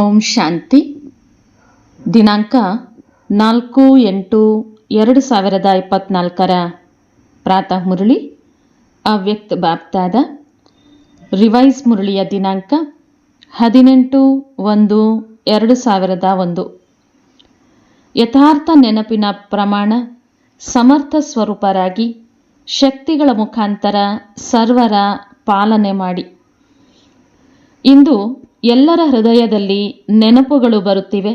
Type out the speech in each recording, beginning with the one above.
ಓಂ ಶಾಂತಿ. ದಿನಾಂಕ ನಾಲ್ಕು ಎಂಟು ಎರಡು ಸಾವಿರದ ಇಪ್ಪತ್ನಾಲ್ಕರ ಪ್ರಾತಃ ಮುರಳಿ. ಅವ್ಯಕ್ತ ಬಾಪ್ತಾದ. ರಿವೈಸ್ ಮುರಳಿಯ ದಿನಾಂಕ ಹದಿನೆಂಟು ಒಂದು ಎರಡು ಸಾವಿರದ ಒಂದು. ಯಥಾರ್ಥ ನೆನಪಿನ ಪ್ರಮಾಣ ಸಮರ್ಥ ಸ್ವರೂಪರಾಗಿ ಶಕ್ತಿಗಳ ಮುಖಾಂತರ ಸರ್ವರ ಪಾಲನೆ ಮಾಡಿ. ಇಂದು ಎಲ್ಲರ ಹೃದಯದಲ್ಲಿ ನೆನಪುಗಳು ಬರುತ್ತಿವೆ.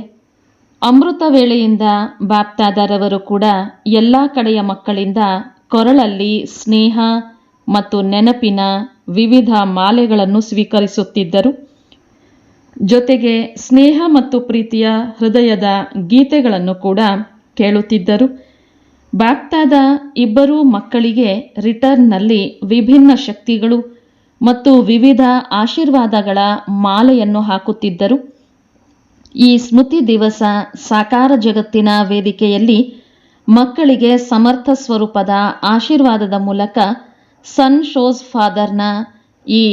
ಅಮೃತ ವೇಳೆಯಿಂದ ಬಾಪ್ತಾದರವರು ಕೂಡ ಎಲ್ಲ ಕಡೆಯ ಮಕ್ಕಳಿಂದ ಕೊರಳಲ್ಲಿ ಸ್ನೇಹ ಮತ್ತು ನೆನಪಿನ ವಿವಿಧ ಮಾಲೆಗಳನ್ನು ಸ್ವೀಕರಿಸುತ್ತಿದ್ದರು. ಜೊತೆಗೆ ಸ್ನೇಹ ಮತ್ತು ಪ್ರೀತಿಯ ಹೃದಯದ ಗೀತೆಗಳನ್ನು ಕೂಡ ಕೇಳುತ್ತಿದ್ದರು. ಬಾಪ್ತಾದ ಇಬ್ಬರೂ ಮಕ್ಕಳಿಗೆ ರಿಟರ್ನ್ನಲ್ಲಿ ವಿಭಿನ್ನ ಶಕ್ತಿಗಳು ಮತ್ತು ವಿವಿಧ ಆಶೀರ್ವಾದಗಳ ಮಾಲೆಯನ್ನು ಹಾಕುತ್ತಿದ್ದರು. ಈ ಸ್ಮೃತಿ ದಿವಸ ಸಾಕಾರ ಜಗತ್ತಿನ ವೇದಿಕೆಯಲ್ಲಿ ಮಕ್ಕಳಿಗೆ ಸಮರ್ಥ ಸ್ವರೂಪದ ಆಶೀರ್ವಾದದ ಮೂಲಕ ಸನ್ ಶೋಸ್ ಫಾದರ್ನ ಈ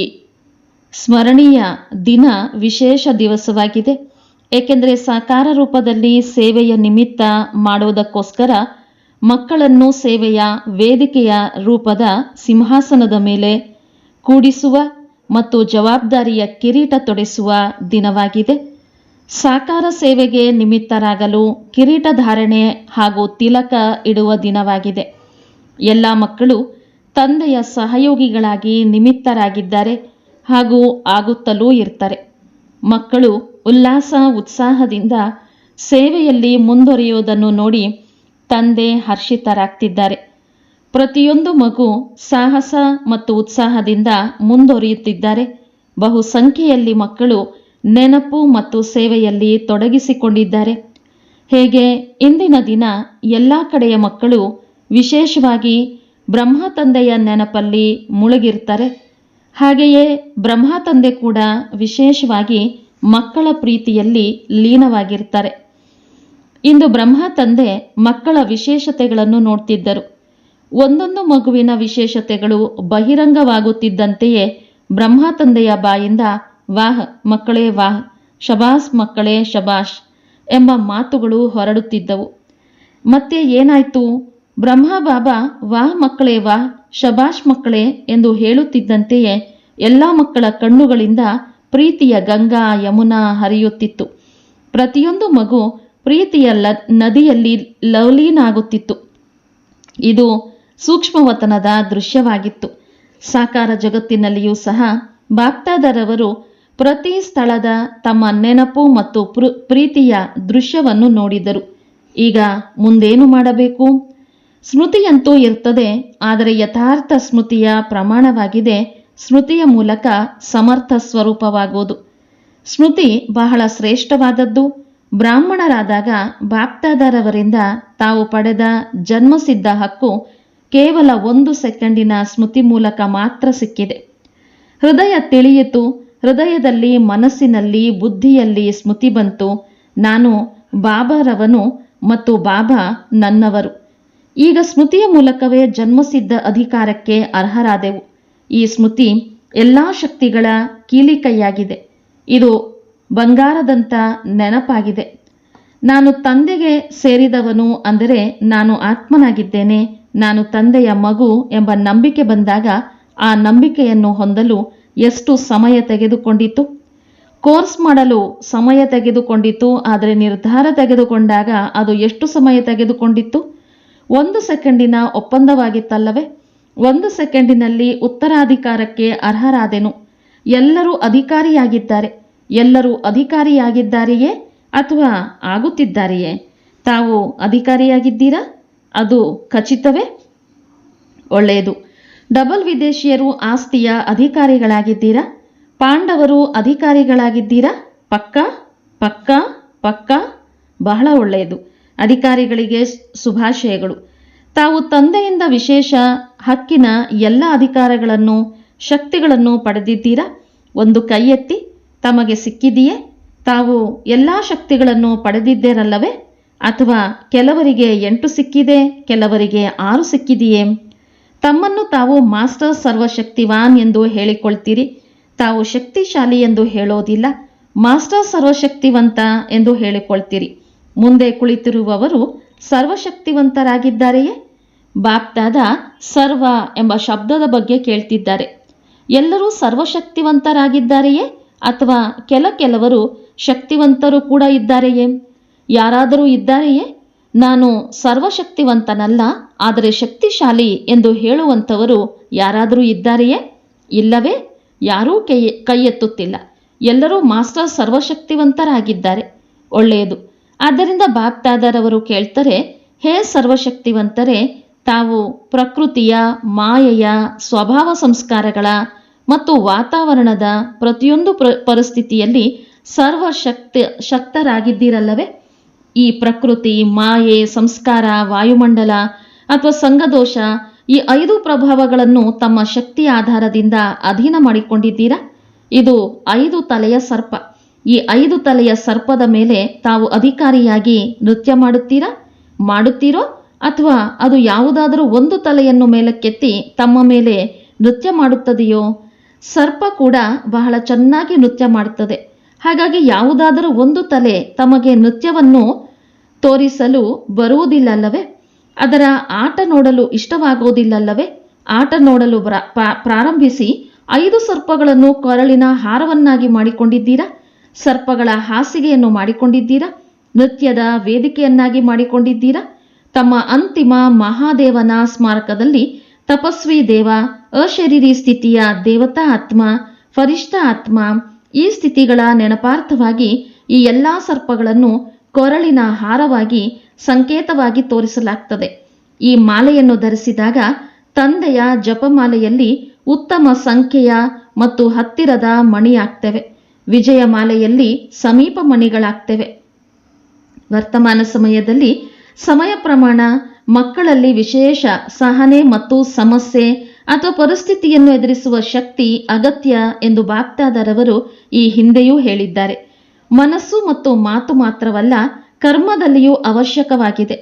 ಸ್ಮರಣೀಯ ದಿನ ವಿಶೇಷ ದಿವಸವಾಗಿದೆ. ಏಕೆಂದರೆ ಸಾಕಾರ ರೂಪದಲ್ಲಿ ಸೇವೆಯ ನಿಮಿತ್ತ ಮಾಡುವುದಕ್ಕೋಸ್ಕರ ಮಕ್ಕಳನ್ನು ಸೇವೆಯ ವೇದಿಕೆಯ ರೂಪದ ಸಿಂಹಾಸನದ ಮೇಲೆ ಕೂಡಿಸುವ ಮತ್ತು ಜವಾಬ್ದಾರಿಯ ಕಿರೀಟ ತೊಡಿಸುವ ದಿನವಾಗಿದೆ. ಸಾಕಾರ ಸೇವೆಗೆ ನಿಮಿತ್ತರಾಗಲು ಕಿರೀಟ ಧಾರಣೆ ಹಾಗೂ ತಿಲಕ ಇಡುವ ದಿನವಾಗಿದೆ. ಎಲ್ಲ ಮಕ್ಕಳು ತಂದೆಯ ಸಹಯೋಗಿಗಳಾಗಿ ನಿಮಿತ್ತರಾಗಿದ್ದಾರೆ ಹಾಗೂ ಆಗುತ್ತಲೂ ಇರ್ತಾರೆ. ಮಕ್ಕಳು ಉಲ್ಲಾಸ, ಉತ್ಸಾಹದಿಂದ ಸೇವೆಯಲ್ಲಿ ಮುಂದುವರಿಯುವುದನ್ನು ನೋಡಿ ತಂದೆ ಹರ್ಷಿತರಾಗ್ತಿದ್ದಾರೆ. ಪ್ರತಿಯೊಂದು ಮಗು ಸಾಹಸ ಮತ್ತು ಉತ್ಸಾಹದಿಂದ ಮುಂದುವರಿಯುತ್ತಿದ್ದಾರೆ ಬಹುಸಂಖ್ಯೆಯಲ್ಲಿ ಮಕ್ಕಳು ನೆನಪು ಮತ್ತು ಸೇವೆಯಲ್ಲಿ ತೊಡಗಿಸಿಕೊಂಡಿದ್ದಾರೆ. ಹೇಗೆ? ಇಂದಿನ ದಿನ ಎಲ್ಲ ಕಡೆಯ ಮಕ್ಕಳು ವಿಶೇಷವಾಗಿ ಬ್ರಹ್ಮ ತಂದೆಯ ನೆನಪಲ್ಲಿ ಮುಳುಗಿರ್ತಾರೆ. ಹಾಗೆಯೇ ಬ್ರಹ್ಮ ತಂದೆ ಕೂಡ ವಿಶೇಷವಾಗಿ ಮಕ್ಕಳ ಪ್ರೀತಿಯಲ್ಲಿ ಲೀನವಾಗಿರ್ತಾರೆ. ಇಂದು ಬ್ರಹ್ಮ ತಂದೆ ಮಕ್ಕಳ ವಿಶೇಷತೆಗಳನ್ನು ನೋಡ್ತಿದ್ದರು. ಒಂದೊಂದು ಮಗುವಿನ ವಿಶೇಷತೆಗಳು ಬಹಿರಂಗವಾಗುತ್ತಿದ್ದಂತೆಯೇ ಬ್ರಹ್ಮ ತಂದೆಯ ಬಾಯಿಂದ ವಾಹ್ ಮಕ್ಕಳೇ ವಾಹ್, ಶಬಾಸ್ ಮಕ್ಕಳೇ ಶಬಾಷ್ ಎಂಬ ಮಾತುಗಳು ಹೊರಡುತ್ತಿದ್ದವು. ಮತ್ತೆ ಏನಾಯ್ತು? ಬ್ರಹ್ಮ ಬಾಬಾ ವಾಹ್ ಮಕ್ಕಳೇ ವಾಹ್, ಶಬಾಷ್ ಮಕ್ಕಳೇ ಎಂದು ಹೇಳುತ್ತಿದ್ದಂತೆಯೇ ಎಲ್ಲ ಮಕ್ಕಳ ಕಣ್ಣುಗಳಿಂದ ಪ್ರೀತಿಯ ಗಂಗಾ ಯಮುನಾ ಹರಿಯುತ್ತಿತ್ತು. ಪ್ರತಿಯೊಂದು ಮಗು ಪ್ರೀತಿಯ ಲ, ನದಿಯಲ್ಲಿ ಲವಲೀನಾಗುತ್ತಿತ್ತು. ಇದು ಸೂಕ್ಷ್ಮವತನದ ದೃಶ್ಯವಾಗಿತ್ತು. ಸಾಕಾರ ಜಗತ್ತಿನಲ್ಲಿಯೂ ಸಹ ಭಕ್ತಾದರವರು ಪ್ರತಿ ಸ್ಥಳದ ತಮ್ಮ ನೆನಪು ಮತ್ತು ಪ್ರೀತಿಯ ದೃಶ್ಯವನ್ನು ನೋಡಿದರು. ಈಗ ಮುಂದೇನು ಮಾಡಬೇಕು? ಸ್ಮೃತಿಯಂತೂ ಇರ್ತದೆ, ಆದರೆ ಯಥಾರ್ಥ ಸ್ಮೃತಿಯ ಪ್ರಮಾಣವಾಗಿದೆ. ಸ್ಮೃತಿಯ ಮೂಲಕ ಸಮರ್ಥ ಸ್ವರೂಪವಾಗುವುದು ಸ್ಮೃತಿ ಬಹಳ ಶ್ರೇಷ್ಠವಾದದ್ದು. ಬ್ರಾಹ್ಮಣರಾದಾಗ ಬಾಪ್ತಾದರವರಿಂದ ತಾವು ಪಡೆದ ಜನ್ಮಸಿದ್ಧ ಹಕ್ಕು ಕೇವಲ ಒಂದು ಸೆಕೆಂಡಿನ ಸ್ಮೃತಿ ಮೂಲಕ ಮಾತ್ರ ಸಿಕ್ಕಿದೆ. ಹೃದಯ ತಿಳಿಯಿತು. ಹೃದಯದಲ್ಲಿ, ಮನಸ್ಸಿನಲ್ಲಿ, ಬುದ್ಧಿಯಲ್ಲಿ ಸ್ಮೃತಿ ಬಂತು. ನಾನು ಬಾಬಾರವನು ಮತ್ತು ಬಾಬಾ ನನ್ನವರು. ಈಗ ಸ್ಮೃತಿಯ ಮೂಲಕವೇ ಜನ್ಮಸಿದ್ಧ ಅಧಿಕಾರಕ್ಕೆ ಅರ್ಹರಾದೆವು. ಈ ಸ್ಮೃತಿ ಎಲ್ಲಾ ಶಕ್ತಿಗಳ ಕೀಲಿ ಕೈಯಾಗಿದೆ ಇದು ಬಂಗಾರದಂತ ನೆನಪಾಗಿದೆ. ನಾನು ತಂದೆಗೆ ಸೇರಿದವನು ಅಂದರೆ ನಾನು ಆತ್ಮನಾಗಿದ್ದೇನೆ. ನಾನು ತಂದೆಯ ಮಗು ಎಂಬ ನಂಬಿಕೆ ಬಂದಾಗ ಆ ನಂಬಿಕೆಯನ್ನು ಹೊಂದಲು ಎಷ್ಟು ಸಮಯ ತೆಗೆದುಕೊಂಡಿತು? ಕೋರ್ಸ್ ಮಾಡಲು ಸಮಯ ತೆಗೆದುಕೊಂಡಿತು, ಆದರೆ ನಿರ್ಧಾರ ತೆಗೆದುಕೊಂಡಾಗ ಅದು ಎಷ್ಟು ಸಮಯ ತೆಗೆದುಕೊಂಡಿತ್ತು ಒಂದು ಸೆಕೆಂಡಿನ ಒಪ್ಪಂದವಾಗಿತ್ತಲ್ಲವೇ? ಒಂದು ಸೆಕೆಂಡಿನಲ್ಲಿ ಉತ್ತರಾಧಿಕಾರಕ್ಕೆ ಅರ್ಹರಾದೆನು? ಎಲ್ಲರೂ ಅಧಿಕಾರಿಯಾಗಿದ್ದಾರೆ. ಎಲ್ಲರೂ ಅಧಿಕಾರಿಯಾಗಿದ್ದಾರೆಯೇ ಅಥವಾ ಆಗುತ್ತಿದ್ದಾರೆಯೇ? ತಾವು ಅಧಿಕಾರಿಯಾಗಿದ್ದೀರಾ? ಅದು ಖಚಿತವೇ? ಒಳ್ಳೆಯದು. ಡಬಲ್ ವಿದೇಶಿಯರು ಆಸ್ತಿಯ ಅಧಿಕಾರಿಗಳಾಗಿದ್ದೀರಾ? ಪಾಂಡವರು ಅಧಿಕಾರಿಗಳಾಗಿದ್ದೀರಾ? ಪಕ್ಕ? ಪಕ್ಕ? ಪಕ್ಕ? ಬಹಳ ಒಳ್ಳೆಯದು. ಅಧಿಕಾರಿಗಳಿಗೆ ಶುಭಾಶಯಗಳು. ತಾವು ತಂದೆಯಿಂದ ವಿಶೇಷ ಹಕ್ಕಿನ ಎಲ್ಲ ಅಧಿಕಾರಗಳನ್ನು, ಶಕ್ತಿಗಳನ್ನು ಪಡೆದಿದ್ದೀರಾ? ಒಂದು ಕೈ ಎತ್ತಿ ತಮಗೆ ಸಿಕ್ಕಿದೆಯೇ? ತಾವು ಎಲ್ಲ ಶಕ್ತಿಗಳನ್ನು ಪಡೆದಿದ್ದೀರಲ್ಲವೇ ಅಥವಾ ಕೆಲವರಿಗೆ ಎಂಟು ಸಿಕ್ಕಿದೆ, ಕೆಲವರಿಗೆ ಆರು ಸಿಕ್ಕಿದೆಯೇ? ತಮ್ಮನ್ನು ತಾವು ಮಾಸ್ಟರ್ ಸರ್ವಶಕ್ತಿವಾನ್ ಎಂದು ಹೇಳಿಕೊಳ್ತೀರಿ. ತಾವು ಶಕ್ತಿಶಾಲಿ ಎಂದು ಹೇಳೋದಿಲ್ಲ, ಮಾಸ್ಟರ್ ಸರ್ವಶಕ್ತಿವಂತ ಎಂದು ಹೇಳಿಕೊಳ್ತೀರಿ. ಮುಂದೆ ಕುಳಿತಿರುವವರು ಸರ್ವಶಕ್ತಿವಂತರಾಗಿದ್ದಾರೆಯೇ? ಬಾಪ್ತಾದ ಸರ್ವ ಎಂಬ ಶಬ್ದದ ಬಗ್ಗೆ ಕೇಳ್ತಿದ್ದಾರೆ. ಎಲ್ಲರೂ ಸರ್ವಶಕ್ತಿವಂತರಾಗಿದ್ದಾರೆಯೇ ಅಥವಾ ಕೆಲ ಕೆಲವರು ಶಕ್ತಿವಂತರು ಕೂಡ ಇದ್ದಾರೆಯೇ? ಯಾರಾದರೂ ಇದ್ದಾರೆಯೇ? ನಾನು ಸರ್ವಶಕ್ತಿವಂತನಲ್ಲ, ಆದರೆ ಶಕ್ತಿಶಾಲಿ ಎಂದು ಹೇಳುವಂಥವರು ಯಾರಾದರೂ ಇದ್ದಾರೆಯೇ? ಇಲ್ಲವೇ? ಯಾರೂ ಕೈ ಕೈ ಎತ್ತುತ್ತಿಲ್ಲ ಎಲ್ಲರೂ ಮಾಸ್ಟರ್ ಸರ್ವಶಕ್ತಿವಂತರಾಗಿದ್ದಾರೆ. ಒಳ್ಳೆಯದು. ಆದ್ದರಿಂದ ಬಾಪ್ದಾದರವರು ಕೇಳ್ತಾರೆ, ಹೇ ಸರ್ವಶಕ್ತಿವಂತರೇ, ತಾವು ಪ್ರಕೃತಿಯ, ಮಾಯೆಯ, ಸ್ವಭಾವ ಸಂಸ್ಕಾರಗಳ ಮತ್ತು ವಾತಾವರಣದ ಪ್ರತಿಯೊಂದು ಪ್ರ, ಪರಿಸ್ಥಿತಿಯಲ್ಲಿ ಸರ್ವಶಕ್ತಿ, ಶಕ್ತರಾಗಿದ್ದೀರಲ್ಲವೇ? ಈ ಪ್ರಕೃತಿ, ಮಾಯೆ, ಸಂಸ್ಕಾರ, ವಾಯುಮಂಡಲ ಅಥವಾ ಸಂಘದೋಷ ಈ ಐದು ಪ್ರಭಾವಗಳನ್ನು ತಮ್ಮ ಶಕ್ತಿ ಆಧಾರದಿಂದ ಅಧೀನ ಮಾಡಿಕೊಂಡಿದ್ದೀರಾ? ಇದು ಐದು ತಲೆಯ ಸರ್ಪ. ಈ ಐದು ತಲೆಯ ಸರ್ಪದ ಮೇಲೆ ತಾವು ಅಧಿಕಾರಿಯಾಗಿ ನೃತ್ಯ ಮಾಡುತ್ತೀರಾ? ಮಾಡುತ್ತೀರೋ? ಅಥವಾ ಅದು ಯಾವುದಾದರೂ ಒಂದು ತಲೆಯನ್ನು ಮೇಲಕ್ಕೆತ್ತಿ ತಮ್ಮ ಮೇಲೆ ನೃತ್ಯ ಮಾಡುತ್ತದೆಯೋ? ಸರ್ಪ ಕೂಡ ಬಹಳ ಚೆನ್ನಾಗಿ ನೃತ್ಯ ಮಾಡುತ್ತದೆ. ಹಾಗಾಗಿ ಯಾವುದಾದರೂ ಒಂದು ತಲೆ ತಮಗೆ ನೃತ್ಯವನ್ನು ತೋರಿಸಲು ಬರುವುದಿಲ್ಲಲ್ಲವೇ? ಅದರ ಆಟ ನೋಡಲು ಇಷ್ಟವಾಗುವುದಿಲ್ಲಲ್ಲವೇ? ಆಟ ನೋಡಲು ಪ್ರಾರಂಭಿಸಿ ಐದು ಸರ್ಪಗಳನ್ನು ಕೊರಳಿನ ಹಾರವನ್ನಾಗಿ ಮಾಡಿಕೊಂಡಿದ್ದೀರಾ? ಸರ್ಪಗಳ ಹಾಸಿಗೆಯನ್ನು ಮಾಡಿಕೊಂಡಿದ್ದೀರಾ? ನೃತ್ಯದ ವೇದಿಕೆಯನ್ನಾಗಿ ಮಾಡಿಕೊಂಡಿದ್ದೀರಾ? ತಮ್ಮ ಅಂತಿಮ ಮಹಾದೇವನ ಸ್ಮಾರಕದಲ್ಲಿ ತಪಸ್ವಿ ದೇವ ಅಶರೀರಿ ಸ್ಥಿತಿಯ ದೇವತಾ ಆತ್ಮ, ಫರಿಷ್ಠ ಆತ್ಮ ಈ ಸ್ಥಿತಿಗಳ ನೆನಪಾರ್ಥವಾಗಿ ಈ ಎಲ್ಲ ಸರ್ಪಗಳನ್ನು ಕೊರಳಿನ ಹಾರವಾಗಿ ಸಂಕೇತವಾಗಿ ತೋರಿಸಲಾಗ್ತದೆ. ಈ ಮಾಲೆಯನ್ನು ಧರಿಸಿದಾಗ ತಂದೆಯ ಜಪಮಾಲೆಯಲ್ಲಿ ಉತ್ತಮ ಸಂಖ್ಯೆಯ ಮತ್ತು ಹತ್ತಿರದ ಮಣಿಯಾಗ್ತವೆ. ವಿಜಯ ಮಾಲೆಯಲ್ಲಿ ಸಮೀಪ ಮಣಿಗಳಾಗ್ತವೆ. ವರ್ತಮಾನ ಸಮಯದಲ್ಲಿ ಸಮಯ ಪ್ರಮಾಣ ಮಕ್ಕಳಲ್ಲಿ ವಿಶೇಷ ಸಹನೆ ಮತ್ತು ಸಮಸ್ಯೆ ಅಥವಾ ಪರಿಸ್ಥಿತಿಯನ್ನು ಎದುರಿಸುವ ಶಕ್ತಿ ಅಗತ್ಯ ಎಂದು ಬಾಪ್ತಾದರವರು ಈ ಹಿಂದೆಯೂ ಹೇಳಿದ್ದಾರೆ. ಮನಸ್ಸು ಮತ್ತು ಮಾತು ಮಾತ್ರವಲ್ಲ, ಕರ್ಮದಲ್ಲಿಯೂ ಅವಶ್ಯಕವಾಗಿದೆ.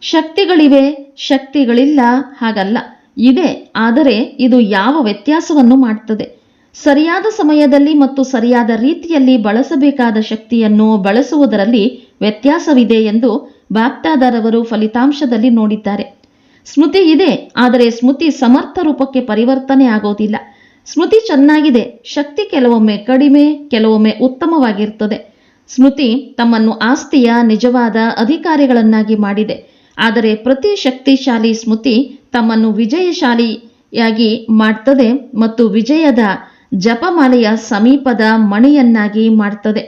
ಶಕ್ತಿಗಳಿವೆ, ಶಕ್ತಿಗಳಿಲ್ಲ ಹಾಗಲ್ಲ. ಇದೆ ಆದರೆ ಇದು ಯಾವ ವ್ಯತ್ಯಾಸವನ್ನು ಮಾಡುತ್ತದೆ ಸರಿಯಾದ ಸಮಯದಲ್ಲಿ ಮತ್ತು ಸರಿಯಾದ ರೀತಿಯಲ್ಲಿ ಬಳಸಬೇಕಾದ ಶಕ್ತಿಯನ್ನು ಬಳಸುವುದರಲ್ಲಿ ವ್ಯತ್ಯಾಸವಿದೆ ಎಂದು ಬಾಪ್ತಾದರವರು ಫಲಿತಾಂಶದಲ್ಲಿ ನೋಡಿದ್ದಾರೆ. ಸ್ಮೃತಿ ಇದೆ, ಆದರೆ ಸ್ಮೃತಿ ಸಮರ್ಥ ರೂಪಕ್ಕೆ ಪರಿವರ್ತನೆ ಆಗೋದಿಲ್ಲ. ಸ್ಮೃತಿ ಚೆನ್ನಾಗಿದೆ, ಶಕ್ತಿ ಕೆಲವೊಮ್ಮೆ ಕಡಿಮೆ, ಕೆಲವೊಮ್ಮೆ ಉತ್ತಮವಾಗಿರ್ತದೆ. ಸ್ಮೃತಿ ತಮ್ಮನ್ನು ಆಸ್ತಿಯ, ನಿಜವಾದ ಅಧಿಕಾರಿಗಳನ್ನಾಗಿ ಮಾಡಿದೆ. ಆದರೆ ಪ್ರತಿ ಶಕ್ತಿಶಾಲಿ ಸ್ಮೃತಿ ತಮ್ಮನ್ನು ವಿಜಯಶಾಲಿಯಾಗಿ ಮಾಡ್ತದೆ ಮತ್ತು ವಿಜಯದ ಜಪಮಾಲೆಯ ಸಮೀಪದ ಮಣಿಯನ್ನಾಗಿ ಮಾಡ್ತದೆ.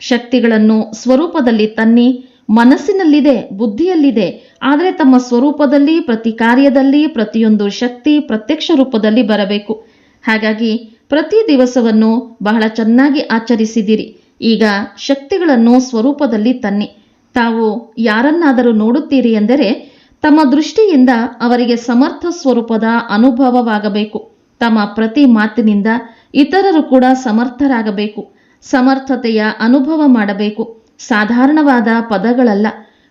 ಶಕ್ತಿಗಳನ್ನು ಸ್ವರೂಪದಲ್ಲಿ ತನ್ನಿ, ಮನಸ್ಸಿನಲ್ಲಿದೆ, ಬುದ್ಧಿಯಲ್ಲಿದೆ ಆದರೆ ತಮ್ಮ ಸ್ವರೂಪದಲ್ಲಿ, ಪ್ರತಿ ಕಾರ್ಯದಲ್ಲಿ, ಪ್ರತಿಯೊಂದು ಶಕ್ತಿ ಪ್ರತ್ಯಕ್ಷ ರೂಪದಲ್ಲಿ ಬರಬೇಕು. ಹಾಗಾಗಿ ಪ್ರತಿ ದಿವಸವನ್ನು ಬಹಳ ಚೆನ್ನಾಗಿ ಆಚರಿಸಿದಿರಿ. ಈಗ ಶಕ್ತಿಗಳನ್ನು ಸ್ವರೂಪದಲ್ಲಿ ತನ್ನಿ. ತಾವು ಯಾರನ್ನಾದರೂ ನೋಡುತ್ತೀರಿ ಎಂದರೆ ತಮ್ಮ ದೃಷ್ಟಿಯಿಂದ ಅವರಿಗೆ ಸಮರ್ಥ ಸ್ವರೂಪದ ಅನುಭವವಾಗಬೇಕು. ತಮ್ಮ ಪ್ರತಿ ಮಾತಿನಿಂದ ಇತರರು ಕೂಡ ಸಮರ್ಥರಾಗಬೇಕು. ಸಮರ್ಥತೆಯ ಅನುಭವ ಮಾಡಬೇಕು. ಸಾಧಾರಣವಾದ ಪದಗಳಲ್ಲ.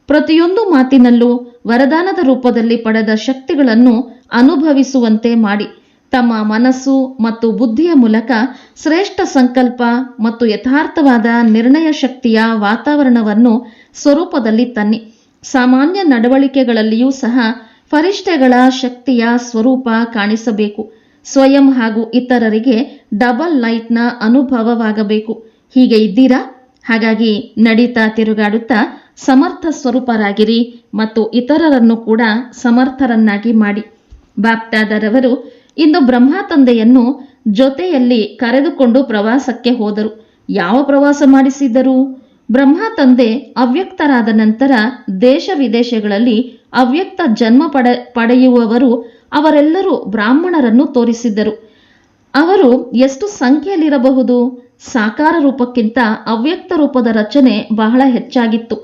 ಪ್ರತಿಯೊಂದು ಮಾತಿನಲ್ಲೂ ವರದಾನದ ರೂಪದಲ್ಲಿ ಪಡೆದ ಶಕ್ತಿಗಳನ್ನು ಅನುಭವಿಸುವಂತೆ ಮಾಡಿ. ತಮ್ಮ ಮನಸ್ಸು ಮತ್ತು ಬುದ್ಧಿಯ ಮೂಲಕ ಶ್ರೇಷ್ಠ ಸಂಕಲ್ಪ ಮತ್ತು ಯಥಾರ್ಥವಾದ ನಿರ್ಣಯ ಶಕ್ತಿಯ ವಾತಾವರಣವನ್ನು ಸ್ವರೂಪದಲ್ಲಿ ತನ್ನಿ. ಸಾಮಾನ್ಯ ನಡವಳಿಕೆಗಳಲ್ಲಿಯೂ ಸಹ ಫರಿಷ್ಠೆಗಳ ಶಕ್ತಿಯ ಸ್ವರೂಪ ಕಾಣಿಸಬೇಕು. ಸ್ವಯಂ ಹಾಗೂ ಇತರರಿಗೆ ಡಬಲ್ ಲೈಟ್ನ ಅನುಭವವಾಗಬೇಕು. ಹೀಗೆ ಇದ್ದೀರಾ? ಹಾಗಾಗಿ ನಡೀತಾ ತಿರುಗಾಡುತ್ತಾ ಸಮರ್ಥ ಸ್ವರೂಪರಾಗಿರಿ ಮತ್ತು ಇತರರನ್ನು ಕೂಡ ಸಮರ್ಥರನ್ನಾಗಿ ಮಾಡಿ. ಬಾಪ್ತಾದರವರು ಇಂದು ಬ್ರಹ್ಮ ತಂದೆಯನ್ನು ಜೊತೆಯಲ್ಲಿ ಕರೆದುಕೊಂಡು ಪ್ರವಾಸಕ್ಕೆ ಹೋದರು. ಯಾವ ಪ್ರವಾಸ ಮಾಡಿಸಿದ್ದರು? ಬ್ರಹ್ಮ ತಂದೆ ಅವ್ಯಕ್ತರಾದ ನಂತರ ದೇಶ ವಿದೇಶಗಳಲ್ಲಿ ಅವ್ಯಕ್ತ ಜನ್ಮ ಪಡೆ, ಪಡೆಯುವವರು ಅವರೆಲ್ಲರೂ ಬ್ರಾಹ್ಮಣರನ್ನು ತೋರಿಸಿದ್ದರು. ಅವರು ಎಷ್ಟು ಸಂಖ್ಯೆಯಲ್ಲಿರಬಹುದು? ಸಾಕಾರ ರೂಪಕ್ಕಿಂತ ಅವ್ಯಕ್ತ ರೂಪದ ರಚನೆ ಬಹಳ ಹೆಚ್ಚಾಗಿತ್ತು.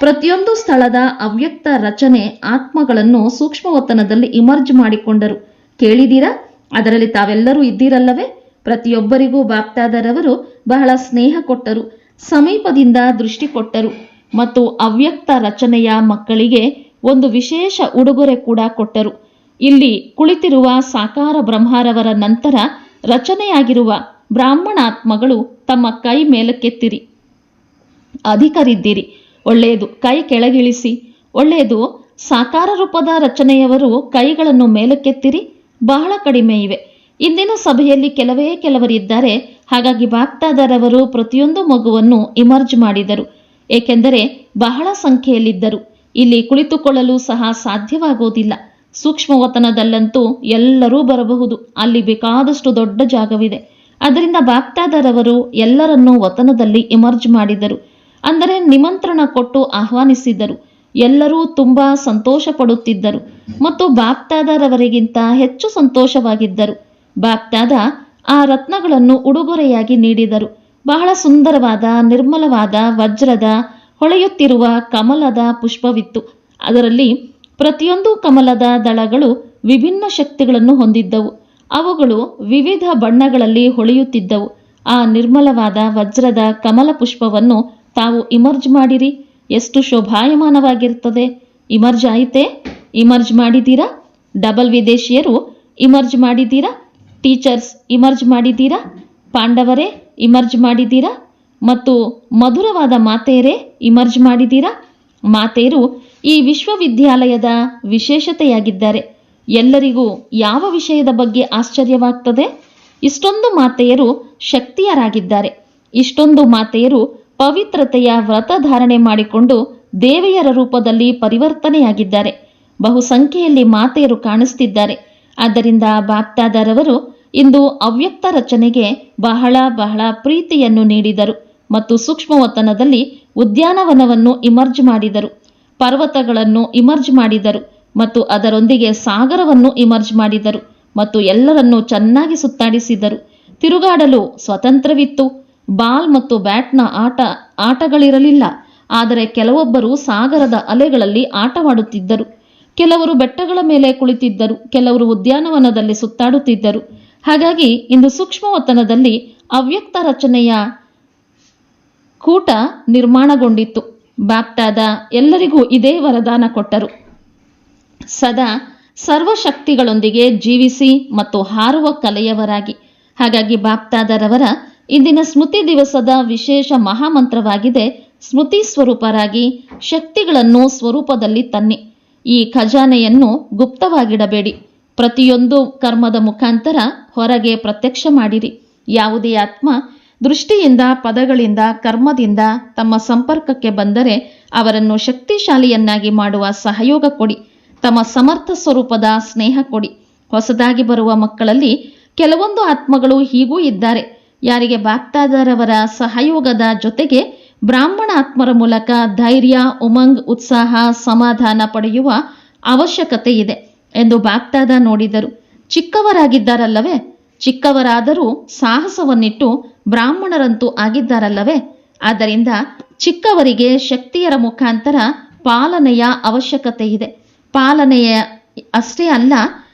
ಪ್ರತಿಯೊಂದು ಸ್ಥಳದ ಅವ್ಯಕ್ತ ರಚನೆ ಆತ್ಮಗಳನ್ನು ಸೂಕ್ಷ್ಮವತನದಲ್ಲಿ ಇಮರ್ಜ್ ಮಾಡಿಕೊಂಡರು. ಕೇಳಿದೀರಾ ಅದರಲ್ಲಿ ತಾವೆಲ್ಲರೂ ಇದ್ದೀರಲ್ಲವೇ? ಪ್ರತಿಯೊಬ್ಬರಿಗೂ ಬಾಪ್ತಾದರವರು ಬಹಳ ಸ್ನೇಹ ಕೊಟ್ಟರು, ಸಮೀಪದಿಂದ ದೃಷ್ಟಿ ಕೊಟ್ಟರು ಮತ್ತು ಅವ್ಯಕ್ತ ರಚನೆಯ ಮಕ್ಕಳಿಗೆ ಒಂದು ವಿಶೇಷ ಉಡುಗೊರೆ ಕೂಡ ಕೊಟ್ಟರು. ಇಲ್ಲಿ ಕುಳಿತಿರುವ ಸಾಕಾರ ಬ್ರಹ್ಮಾರವರ ನಂತರ ರಚನೆಯಾಗಿರುವ ಬ್ರಾಹ್ಮಣಾತ್ಮಗಳು ತಮ್ಮ ಕೈ ಮೇಲಕ್ಕೆತ್ತಿರಿ. ಅಧಿಕರಿದ್ದೀರಿ. ಒಳ್ಳೆಯದು ಕೈ ಕೆಳಗಿಳಿಸಿ. ಒಳ್ಳೆಯದು ಸಾಕಾರ ರೂಪದ ರಚನೆಯವರು ಕೈಗಳನ್ನು ಮೇಲಕ್ಕೆತ್ತಿರಿ. ಬಹಳ ಕಡಿಮೆ ಇವೆ. ಇಂದಿನ ಸಭೆಯಲ್ಲಿ ಕೆಲವೇ ಕೆಲವರಿದ್ದಾರೆ. ಹಾಗಾಗಿ ಬಾಪ್ತಾದರವರು ಪ್ರತಿಯೊಂದು ಮಗುವನ್ನು ಇಮರ್ಜ್ ಮಾಡಿದರು. ಏಕೆಂದರೆ ಬಹಳ ಸಂಖ್ಯೆಯಲ್ಲಿದ್ದರು. ಇಲ್ಲಿ ಕುಳಿತುಕೊಳ್ಳಲು ಸಹ ಸಾಧ್ಯವಾಗುವುದಿಲ್ಲ ಸೂಕ್ಷ್ಮವತನದಲ್ಲಂತೂ ಎಲ್ಲರೂ ಬರಬಹುದು. ಅಲ್ಲಿ ಬೇಕಾದಷ್ಟು ದೊಡ್ಡ ಜಾಗವಿದೆ. ಅದರಿಂದ ಬಾಪ್ತಾದರವರು ಎಲ್ಲರನ್ನೂ ವತನದಲ್ಲಿ ಇಮರ್ಜ್ ಮಾಡಿದರು. ಅಂದರೆ ನಿಮಂತ್ರಣ ಕೊಟ್ಟು ಆಹ್ವಾನಿಸಿದರು. ಎಲ್ಲರೂ ತುಂಬಾ ಸಂತೋಷ ಪಡುತ್ತಿದ್ದರು ಮತ್ತು ಬಾಪ್ತಾದರವರಿಗಿಂತ ಹೆಚ್ಚು ಸಂತೋಷವಾಗಿದ್ದರು. ಬಾಪ್ತಾದ ಆ ರತ್ನಗಳನ್ನು ಉಡುಗೊರೆಯಾಗಿ ನೀಡಿದರು. ಬಹಳ ಸುಂದರವಾದ, ನಿರ್ಮಲವಾದ ವಜ್ರದ, ಹೊಳೆಯುತ್ತಿರುವ ಕಮಲದ ಪುಷ್ಪವಿತ್ತು. ಅದರಲ್ಲಿ ಪ್ರತಿಯೊಂದು ಕಮಲದ ದಳಗಳು ವಿಭಿನ್ನ ಶಕ್ತಿಗಳನ್ನು ಹೊಂದಿದ್ದವು. ಅವುಗಳು ವಿವಿಧ ಬಣ್ಣಗಳಲ್ಲಿ ಹೊಳೆಯುತ್ತಿದ್ದವು. ಆ ನಿರ್ಮಲವಾದ ವಜ್ರದ ಕಮಲ ಪುಷ್ಪವನ್ನು ತಾವು ಇಮರ್ಜ್ ಮಾಡಿರಿ. ಎಷ್ಟು ಶೋಭಾಯಮಾನವಾಗಿರುತ್ತದೆ. ಇಮರ್ಜ್ ಆಯಿತೆ. ಇಮರ್ಜ್ ಮಾಡಿದ್ದೀರಾ. ಡಬಲ್ ವಿದೇಶಿಯರು ಇಮರ್ಜ್ ಮಾಡಿದ್ದೀರಾ. ಟೀಚರ್ಸ್ ಇಮರ್ಜ್ ಮಾಡಿದ್ದೀರಾ. ಪಾಂಡವರೇ ಇಮರ್ಜ್ ಮಾಡಿದ್ದೀರಾ. ಮತ್ತು ಮಧುರವಾದ ಮಾತೆಯರೇ ಇಮರ್ಜ್ ಮಾಡಿದ್ದೀರಾ. ಮಾತೆಯರು ಈ ವಿಶ್ವವಿದ್ಯಾಲಯದ ವಿಶೇಷತೆಯಾಗಿದ್ದಾರೆ. ಎಲ್ಲರಿಗೂ ಯಾವ ವಿಷಯದ ಬಗ್ಗೆ ಆಶ್ಚರ್ಯವಾಗ್ತದೆ? ಇಷ್ಟೊಂದು ಮಾತೆಯರು ಶಕ್ತಿಯರಾಗಿದ್ದಾರೆ. ಇಷ್ಟೊಂದು ಮಾತೆಯರು ಪವಿತ್ರತೆಯ ವ್ರತ ಧಾರಣೆ ಮಾಡಿಕೊಂಡು ದೇವೆಯರ ರೂಪದಲ್ಲಿ ಪರಿವರ್ತನೆಯಾಗಿದ್ದಾರೆ. ಬಹುಸಂಖ್ಯೆಯಲ್ಲಿ ಮಾತೆಯರು ಕಾಣಿಸ್ತಿದ್ದಾರೆ. ಆದ್ದರಿಂದ ಭಕ್ತಾದಾರವರು ಇಂದು ಅವ್ಯಕ್ತ ರಚನೆಗೆ ಬಹಳ ಬಹಳ ಪ್ರೀತಿಯನ್ನು ನೀಡಿದರು ಮತ್ತು ಸೂಕ್ಷ್ಮವತನದಲ್ಲಿ ಉದ್ಯಾನವನವನ್ನು ಇಮರ್ಜ್ ಮಾಡಿದರು. ಪರ್ವತಗಳನ್ನು ಇಮರ್ಜ್ ಮಾಡಿದರು. ಮತ್ತು ಅದರೊಂದಿಗೆ ಸಾಗರವನ್ನು ಇಮರ್ಜ್ ಮಾಡಿದರು ಮತ್ತು ಎಲ್ಲರನ್ನೂ ಚೆನ್ನಾಗಿ ಸುತ್ತಾಡಿಸಿದರು. ತಿರುಗಾಡಲು ಸ್ವತಂತ್ರವಿತ್ತು ಬಾಲ್ ಮತ್ತು ಬ್ಯಾಟ್ನ ಆಟ, ಆಟಗಳಿರಲಿಲ್ಲ. ಆದರೆ ಕೆಲವೊಬ್ಬರು ಸಾಗರದ ಅಲೆಗಳಲ್ಲಿ ಆಟವಾಡುತ್ತಿದ್ದರು. ಕೆಲವರು ಬೆಟ್ಟಗಳ ಮೇಲೆ ಕುಳಿತಿದ್ದರು. ಕೆಲವರು ಉದ್ಯಾನವನದಲ್ಲಿ ಸುತ್ತಾಡುತ್ತಿದ್ದರು. ಹಾಗಾಗಿ ಇಂದು ಸೂಕ್ಷ್ಮವತನದಲ್ಲಿ ಅವ್ಯಕ್ತ ರಚನೆಯ ಕೂಟ ನಿರ್ಮಾಣಗೊಂಡಿತ್ತು. ಬ್ಯಾಪ್ಟಾದ ಎಲ್ಲರಿಗೂ ಇದೇ ವರದಾನ ಕೊಟ್ಟರು. ಸದಾ ಸರ್ವಶಕ್ತಿಗಳೊಂದಿಗೆ ಜೀವಿಸಿ ಮತ್ತು ಹಾರುವ ಕಲೆಯವರಾಗಿ. ಹಾಗಾಗಿ ಬಾಪ್ತಾದರವರ ಇಂದಿನ ಸ್ಮೃತಿ ದಿವಸದ ವಿಶೇಷ ಮಹಾಮಂತ್ರವಾಗಿದೆ, ಸ್ಮೃತಿ ಸ್ವರೂಪರಾಗಿ ಶಕ್ತಿಗಳನ್ನು ಸ್ವರೂಪದಲ್ಲಿ ತನ್ನಿ. ಈ ಖಜಾನೆಯನ್ನು ಗುಪ್ತವಾಗಿಡಬೇಡಿ. ಪ್ರತಿಯೊಂದು ಕರ್ಮದ ಮುಖಾಂತರ ಹೊರಗೆ ಪ್ರತ್ಯಕ್ಷ ಮಾಡಿರಿ. ಯಾವುದೇ ಆತ್ಮ ದೃಷ್ಟಿಯಿಂದ, ಪದಗಳಿಂದ, ಕರ್ಮದಿಂದ ತಮ್ಮ ಸಂಪರ್ಕಕ್ಕೆ ಬಂದರೆ ಅವರನ್ನು ಶಕ್ತಿಶಾಲಿಯನ್ನಾಗಿ ಮಾಡುವ ಸಹಯೋಗ ಕೊಡಿ. ತಮ್ಮ ಸಮರ್ಥ ಸ್ವರೂಪದ ಸ್ನೇಹ ಕೊಡಿ. ಹೊಸದಾಗಿ ಬರುವ ಮಕ್ಕಳಲ್ಲಿ ಕೆಲವೊಂದು ಆತ್ಮಗಳು ಹೀಗೂ ಇದ್ದಾರೆ. ಯಾರಿಗೆ ಬಾಪ್ತಾದರವರ ಸಹಯೋಗದ ಜೊತೆಗೆ ಬ್ರಾಹ್ಮಣ ಆತ್ಮರ ಮೂಲಕ ಧೈರ್ಯ, ಉಮಂಗ್, ಉತ್ಸಾಹ, ಸಮಾಧಾನ ಪಡೆಯುವ ಅವಶ್ಯಕತೆ ಇದೆ ಎಂದು ಬಾಗ್ತಾದ ನೋಡಿದರು. ಚಿಕ್ಕವರಾಗಿದ್ದಾರಲ್ಲವೇ? ಚಿಕ್ಕವರಾದರೂ ಸಾಹಸವನ್ನಿಟ್ಟು ಬ್ರಾಹ್ಮಣರಂತೂ ಆಗಿದ್ದಾರಲ್ಲವೇ? ಆದ್ದರಿಂದ ಚಿಕ್ಕವರಿಗೆ ಶಕ್ತಿಯರ ಮುಖಾಂತರ ಪಾಲನೆಯ ಅವಶ್ಯಕತೆ ಇದೆ. ಪಾಲನೆಯ, ಅಷ್ಟೇ ಅಲ್ಲ,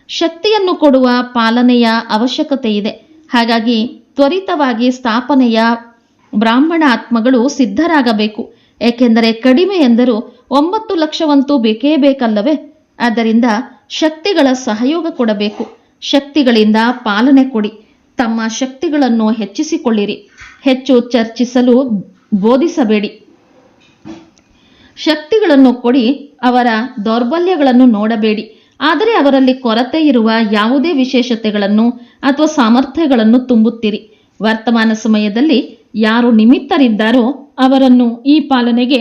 ಶಕ್ತಿಯನ್ನು ಕೊಡುವ ಪಾಲನೆಯ ಅವಶ್ಯಕತೆ ಇದೆ ಹಾಗಾಗಿ ತ್ವರಿತವಾಗಿ ಸ್ಥಾಪನೆಯ ಬ್ರಾಹ್ಮಣ ಆತ್ಮಗಳು ಸಿದ್ಧರಾಗಬೇಕು. ಏಕೆಂದರೆ ಕಡಿಮೆ ಎಂದರೂ ಒಂಬತ್ತು ಲಕ್ಷವಂತೂ ಬೇಕೇ ಬೇಕಲ್ಲವೇ? ಆದ್ದರಿಂದ ಶಕ್ತಿಗಳ ಸಹಯೋಗ ಕೊಡಬೇಕು. ಶಕ್ತಿಗಳಿಂದ ಪಾಲನೆ ಕೊಡಿ. ತಮ್ಮ ಶಕ್ತಿಗಳನ್ನು ಹೆಚ್ಚಿಸಿಕೊಳ್ಳಿರಿ. ಹೆಚ್ಚು ಚರ್ಚಿಸಲು ಬೋಧಿಸಬೇಡಿ. ಶಕ್ತಿಗಳನ್ನು ಕೊಡಿ, ಅವರ ದೌರ್ಬಲ್ಯಗಳನ್ನು ನೋಡಬೇಡಿ. ಆದರೆ ಅವರಲ್ಲಿ ಕೊರತೆ ಇರುವ ಯಾವುದೇ ವಿಶೇಷತೆಗಳನ್ನು ಅಥವಾ ಸಾಮರ್ಥ್ಯಗಳನ್ನು ತುಂಬುತ್ತೀರಿ. ವರ್ತಮಾನ ಸಮಯದಲ್ಲಿ ಯಾರು ನಿಮಿತ್ತರಿದ್ದಾರೋ ಅವರನ್ನು ಈ ಪಾಲನೆಗೆ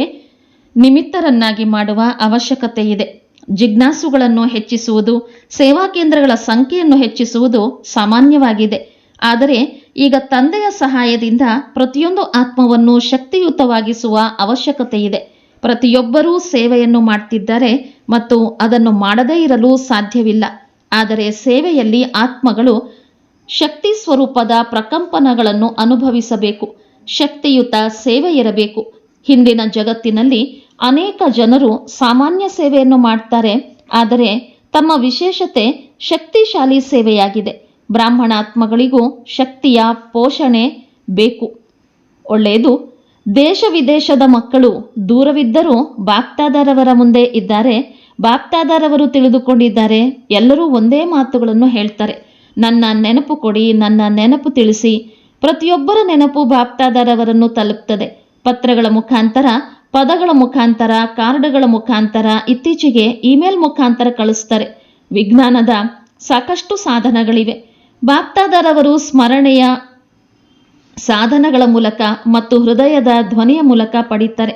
ನಿಮಿತ್ತರನ್ನಾಗಿ ಮಾಡುವ ಅವಶ್ಯಕತೆ ಇದೆ. ಜಿಜ್ಞಾಸುಗಳನ್ನು ಹೆಚ್ಚಿಸುವುದು, ಸೇವಾ ಕೇಂದ್ರಗಳ ಸಂಖ್ಯೆಯನ್ನು ಹೆಚ್ಚಿಸುವುದು ಸಾಮಾನ್ಯವಾಗಿದೆ. ಆದರೆ ಈಗ ತಂದೆಯ ಸಹಾಯದಿಂದ ಪ್ರತಿಯೊಂದು ಆತ್ಮವನ್ನು ಶಕ್ತಿಯುತವಾಗಿಸುವ ಅವಶ್ಯಕತೆ ಇದೆ. ಪ್ರತಿಯೊಬ್ಬರೂ ಸೇವೆಯನ್ನು ಮಾಡ್ತಿದ್ದಾರೆ ಮತ್ತು ಅದನ್ನು ಮಾಡದೇ ಇರಲು ಸಾಧ್ಯವಿಲ್ಲ. ಆದರೆ ಸೇವೆಯಲ್ಲಿ ಆತ್ಮಗಳು ಶಕ್ತಿ ಸ್ವರೂಪದ ಪ್ರಕಂಪನಗಳನ್ನು ಅನುಭವಿಸಬೇಕು. ಶಕ್ತಿಯುತ ಸೇವೆ ಇರಬೇಕು ಹಿಂದಿನ ಜಗತ್ತಿನಲ್ಲಿ ಅನೇಕ ಜನರು ಸಾಮಾನ್ಯ ಸೇವೆಯನ್ನು ಮಾಡ್ತಾರೆ. ಆದರೆ ತಮ್ಮ ವಿಶೇಷತೆ ಶಕ್ತಿಶಾಲಿ ಸೇವೆಯಾಗಿದೆ. ಬ್ರಾಹ್ಮಣಾತ್ಮಗಳಿಗೂ ಶಕ್ತಿಯ ಪೋಷಣೆ ಬೇಕು. ಒಳ್ಳೆಯದು ದೇಶ ವಿದೇಶದ ಮಕ್ಕಳು ದೂರವಿದ್ದರೂ ಬಾಪ್ತಾದಾರವರ ಮುಂದೆ ಇದ್ದಾರೆ. ಬಾಪ್ತಾದಾರವರು ತಿಳಿದುಕೊಂಡಿದ್ದಾರೆ. ಎಲ್ಲರೂ ಒಂದೇ ಮಾತುಗಳನ್ನು ಹೇಳ್ತಾರೆ. ನನ್ನ ನೆನಪು ಕೊಡಿ, ನನ್ನ ನೆನಪು ತಿಳಿಸಿ. ಪ್ರತಿಯೊಬ್ಬರ ನೆನಪು ಬಾಪ್ತಾದಾರವರನ್ನು ತಲುಪ್ತದೆ. ಪತ್ರಗಳ ಮುಖಾಂತರ, ಪದಗಳ ಮುಖಾಂತರ, ಕಾರ್ಡ್ಗಳ ಮುಖಾಂತರ ಇತ್ತೀಚೆಗೆ ಇಮೇಲ್ ಮುಖಾಂತರ ಕಳಿಸ್ತಾರೆ. ವಿಜ್ಞಾನದ ಸಾಕಷ್ಟು ಸಾಧನಗಳಿವೆ. ಬಾಪ್ತಾದಾರವರು ಸ್ಮರಣೆಯ ಸಾಧನಗಳ ಮೂಲಕ ಮತ್ತು ಹೃದಯದ ಧ್ವನಿಯ ಮೂಲಕ ಪಡೀತಾರೆ.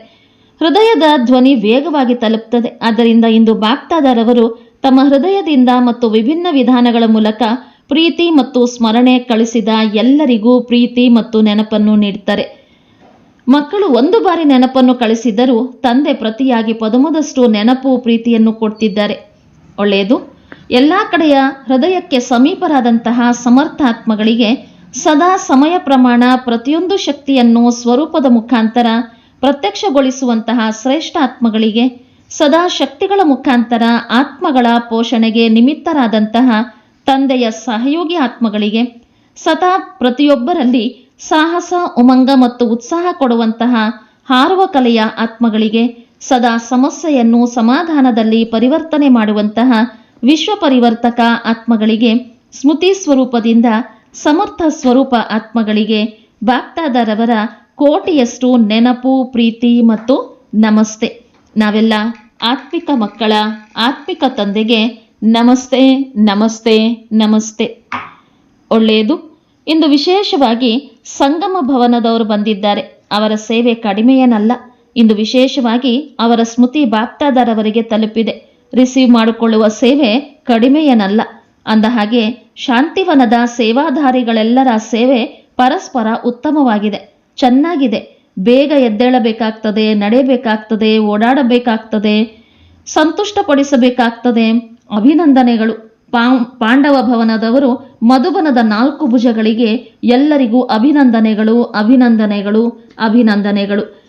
ಹೃದಯದ ಧ್ವನಿ ವೇಗವಾಗಿ ತಲುಪ್ತದೆ. ಆದ್ದರಿಂದ ಇಂದು ಬಾಪ್ತಾದರವರು ತಮ್ಮ ಹೃದಯದಿಂದ ಮತ್ತು ವಿಭಿನ್ನ ವಿಧಾನಗಳ ಮೂಲಕ ಪ್ರೀತಿ ಮತ್ತು ಸ್ಮರಣೆ ಕಳಿಸಿದ ಎಲ್ಲರಿಗೂ ಪ್ರೀತಿ ಮತ್ತು ನೆನಪನ್ನು ನೀಡ್ತಾರೆ. ಮಕ್ಕಳು ಒಂದು ಬಾರಿ ನೆನಪನ್ನು ಕಳಿಸಿದರೂ ತಂದೆ ಪ್ರತಿಯಾಗಿ ಪದಮದಷ್ಟು ನೆನಪು ಪ್ರೀತಿಯನ್ನು ಕೊಡ್ತಿದ್ದಾರೆ. ಒಳ್ಳೆಯದು. ಎಲ್ಲ ಕಡೆಯ ಹೃದಯಕ್ಕೆ ಸಮೀಪರಾದಂತಹ ಸಮರ್ಥಾತ್ಮಗಳಿಗೆ ಸದಾ ಸಮಯ ಪ್ರಮಾಣ ಪ್ರತಿಯೊಂದು ಶಕ್ತಿಯನ್ನು ಸ್ವರೂಪದ ಮುಖಾಂತರ ಪ್ರತ್ಯಕ್ಷಗೊಳಿಸುವಂತಹ ಶ್ರೇಷ್ಠ ಆತ್ಮಗಳಿಗೆ, ಸದಾ ಶಕ್ತಿಗಳ ಮುಖಾಂತರ ಆತ್ಮಗಳ ಪೋಷಣೆಗೆ ನಿಮಿತ್ತರಾದಂತಹ ತಂದೆಯ ಸಹಯೋಗಿ ಆತ್ಮಗಳಿಗೆ, ಸದಾ ಪ್ರತಿಯೊಬ್ಬರಲ್ಲಿ ಸಾಹಸ, ಉಮಂಗ ಮತ್ತು ಉತ್ಸಾಹ ಕೊಡುವಂತಹ ಹಾರುವ ಕಲೆಯ ಆತ್ಮಗಳಿಗೆ ಸದಾ ಸಮಸ್ಯೆಯನ್ನು ಸಮಾಧಾನದಲ್ಲಿ ಪರಿವರ್ತನೆ ಮಾಡುವಂತಹ ವಿಶ್ವ ಪರಿವರ್ತಕ ಆತ್ಮಗಳಿಗೆ ಸ್ಮೃತಿ ಸ್ವರೂಪದಿಂದ ಸಮರ್ಥ ಸ್ವರೂಪ ಆತ್ಮಗಳಿಗೆ ಭಕ್ತಾದರವರ ಕೋಟಿಯಷ್ಟು ನೆನಪು, ಪ್ರೀತಿ ಮತ್ತು ನಮಸ್ತೆ. ನಾವೆಲ್ಲ ಆತ್ಮಿಕ ಮಕ್ಕಳ, ಆತ್ಮಿಕ ತಂದೆಗೆ ನಮಸ್ತೆ ನಮಸ್ತೆ ನಮಸ್ತೆ. ಒಳ್ಳೆಯದು. ಇಂದು ವಿಶೇಷವಾಗಿ ಸಂಗಮ ಭವನದವರು ಬಂದಿದ್ದಾರೆ. ಅವರ ಸೇವೆ ಕಡಿಮೆಯೇನಲ್ಲ. ಇಂದು ವಿಶೇಷವಾಗಿ ಅವರ ಸ್ಮೃತಿ ಭಕ್ತಾದರವರಿಗೆ ತಲುಪಿದೆ. ರಿಸೀವ್ ಮಾಡಿಕೊಳ್ಳುವ ಸೇವೆ ಕಡಿಮೆಯೇನಲ್ಲ. ಅಂದ ಹಾಗೆ ಶಾಂತಿವನದ ಸೇವಾಧಾರಿಗಳೆಲ್ಲರ ಸೇವೆ ಪರಸ್ಪರ ಉತ್ತಮವಾಗಿದೆ. ಚೆನ್ನಾಗಿದೆ. ಬೇಗ ಎದ್ದೇಳಬೇಕಾಗ್ತದೆ, ನಡೆಯಬೇಕಾಗ್ತದೆ, ಓಡಾಡಬೇಕಾಗ್ತದೆ, ಸಂತುಷ್ಟಪಡಿಸಬೇಕಾಗ್ತದೆ. ಅಭಿನಂದನೆಗಳು. ಪಾಂಡವ ಭವನದವರು ಮಧುಬನದ ನಾಲ್ಕು ಭುಜಗಳಿಗೆ ಎಲ್ಲರಿಗೂ ಅಭಿನಂದನೆಗಳು ಅಭಿನಂದನೆಗಳು ಅಭಿನಂದನೆಗಳು.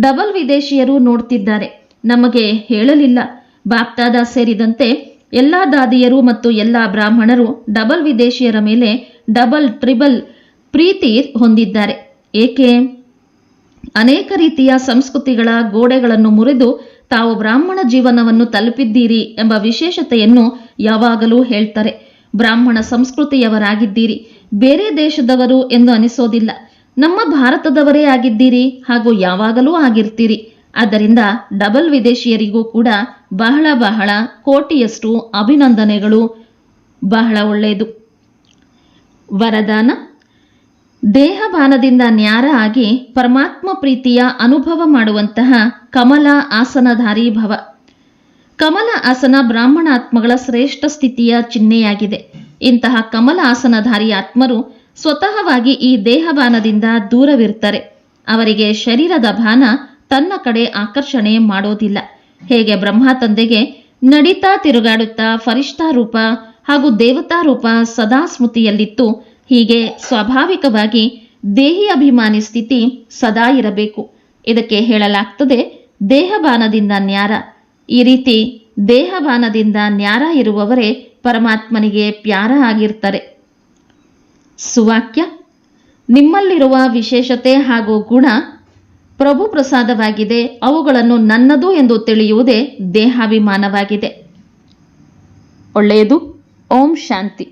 ಡಬಲ್ ವಿದೇಶಿಯರು ನೋಡ್ತಿದ್ದಾರೆ. ನಮಗೆ ಹೇಳಲಿಲ್ಲ. ಬಾಪ್ತಾದ ಸೇರಿದಂತೆ ಎಲ್ಲ ದಾದಿಯರು ಮತ್ತು ಎಲ್ಲ ಬ್ರಾಹ್ಮಣರು ಡಬಲ್ ವಿದೇಶಿಯರ ಮೇಲೆ ಡಬಲ್ ಟ್ರಿಬಲ್ ಪ್ರೀತಿ ಹೊಂದಿದ್ದಾರೆ. ಏಕೆ? ಅನೇಕ ರೀತಿಯ ಸಂಸ್ಕೃತಿಗಳ ಗೋಡೆಗಳನ್ನು ಮುರಿದು ತಾವು ಬ್ರಾಹ್ಮಣ ಜೀವನವನ್ನು ತಲುಪಿದ್ದೀರಿ ಎಂಬ ವಿಶೇಷತೆಯನ್ನು ಯಾವಾಗಲೂ ಹೇಳ್ತಾರೆ. ಬ್ರಾಹ್ಮಣ ಸಂಸ್ಕೃತಿಯವರಾಗಿದ್ದೀರಿ. ಬೇರೆ ದೇಶದವರು ಎಂದು ಅನಿಸೋದಿಲ್ಲ. ನಮ್ಮ ಭಾರತದವರೇ ಆಗಿದ್ದೀರಿ ಹಾಗೂ ಯಾವಾಗಲೂ ಆಗಿರ್ತೀರಿ. ಆದ್ದರಿಂದ ಡಬಲ್ ವಿದೇಶಿಯರಿಗೂ ಕೂಡ ಬಹಳ ಬಹಳ ಕೋಟಿಯಷ್ಟು ಅಭಿನಂದನೆಗಳು. ಬಹಳ ಒಳ್ಳೆಯದು. ವರದಾನ. ದೇಹಭಾನದಿಂದ ನ್ಯಾರ ಆಗಿ ಪರಮಾತ್ಮ ಪ್ರೀತಿಯ ಅನುಭವ ಮಾಡುವಂತಹ ಕಮಲ ಆಸನಧಾರಿ ಭವ. ಕಮಲ ಆಸನ ಬ್ರಾಹ್ಮಣಾತ್ಮಗಳ ಶ್ರೇಷ್ಠ ಸ್ಥಿತಿಯ ಚಿಹ್ನೆಯಾಗಿದೆ. ಇಂತಹ ಕಮಲ ಆಸನಧಾರಿ ಆತ್ಮರು ಸ್ವತಃವಾಗಿ ಈ ದೇಹಬಾನದಿಂದ ದೂರವಿರ್ತಾರೆ ಅವರಿಗೆ ಶರೀರದ ಭಾನ ತನ್ನ ಕಡೆ ಆಕರ್ಷಣೆ ಮಾಡೋದಿಲ್ಲ. ಹೇಗೆ ಬ್ರಹ್ಮ ತಂದೆಗೆ ನಡೀತಾ ತಿರುಗಾಡುತ್ತಾ ಫರಿಷ್ಠಾ ರೂಪ ಹಾಗೂ ದೇವತಾ ರೂಪ ಸದಾ ಸ್ಮೃತಿಯಲ್ಲಿತ್ತು, ಹೀಗೆ ಸ್ವಾಭಾವಿಕವಾಗಿ ದೇಹಿ ಅಭಿಮಾನಿ ಸ್ಥಿತಿ ಸದಾ ಇರಬೇಕು. ಇದಕ್ಕೆ ಹೇಳಲಾಗ್ತದೆ, ದೇಹಬಾನದಿಂದ ನ್ಯಾರ. ಈ ರೀತಿ ದೇಹಬಾನದಿಂದ ನ್ಯಾರ ಇರುವವರೇ ಪರಮಾತ್ಮನಿಗೆ ಪ್ಯಾರ ಆಗಿರ್ತಾರೆ. ಸುವಾಕ್ಯ, ನಿಮ್ಮಲ್ಲಿರುವ ವಿಶೇಷತೆ ಹಾಗೂ ಗುಣ ಪ್ರಭು ಪ್ರಸಾದವಾಗಿದೆ ಅವುಗಳನ್ನು ನನ್ನದು ಎಂದು ತಿಳಿಯುವುದೇ ದೇಹಾಭಿಮಾನವಾಗಿದೆ. ಒಳ್ಳೆಯದು. ಓಂ ಶಾಂತಿ.